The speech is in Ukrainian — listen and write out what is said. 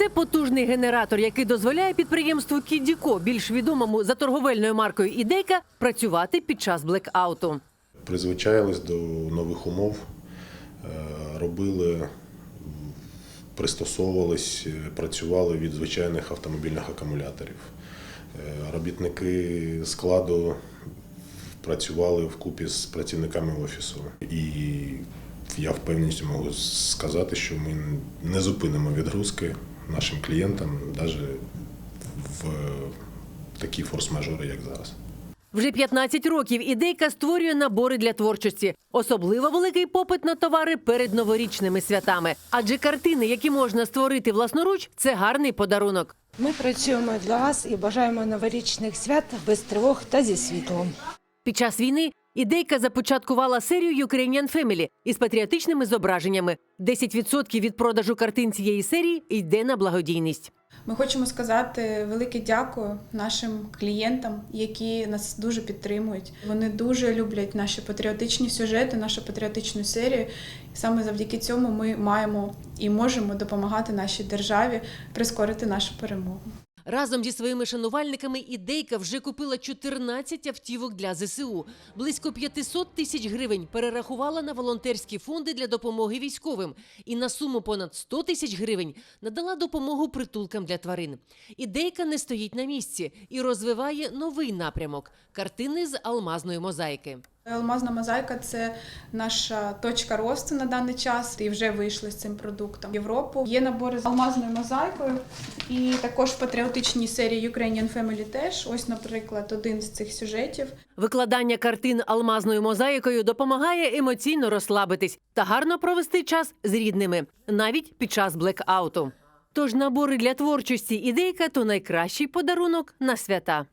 Це потужний генератор, який дозволяє підприємству Кідіко, більш відомому за торговельною маркою Ідейка, працювати під час блекауту. Призвичаїлись до нових умов, е, робили, пристосовувались, працювали від звичайних автомобільних акумуляторів. Е, Робітники складу працювали вкупі з працівниками офісу. І я впевненістю можу сказати, що ми не зупинимо відгрузки нашим клієнтам навіть в такі форс-мажори, як зараз. Вже 15 років ідейка створює набори для творчості. Особливо великий попит на товари перед новорічними святами. Адже картини, які можна створити власноруч, це гарний подарунок. Ми працюємо для вас і бажаємо новорічних свят без тривог та зі світлом. Під час війни ідейка започаткувала серію Ukrainian Family із патріотичними зображеннями. 10% від продажу картин цієї серії йде на благодійність. Ми хочемо сказати велике дякую нашим клієнтам, які нас дуже підтримують. Вони дуже люблять наші патріотичні сюжети, нашу патріотичну серію. Саме завдяки цьому ми маємо і можемо допомагати нашій державі прискорити нашу перемогу. Разом зі своїми шанувальниками ідейка вже купила 14 автівок для ЗСУ. Близько 500 тисяч гривень перерахувала на волонтерські фонди для допомоги військовим. І на суму понад 100 тисяч гривень надала допомогу притулкам для тварин. Ідейка не стоїть на місці і розвиває новий напрямок картини з алмазної мозаїки. Алмазна мозаїка це наша точка росту на даний час. І вже вийшли з цим продуктом в Європу. Є набори з алмазною мозаїкою, і також в патріотичній серії Ukrainian Family теж. Ось, наприклад, один з цих сюжетів. Викладання картин алмазною мозаїкою допомагає емоційно розслабитись та гарно провести час з рідними, навіть під час блекауту. Тож набори для творчості ідейка то найкращий подарунок на свята.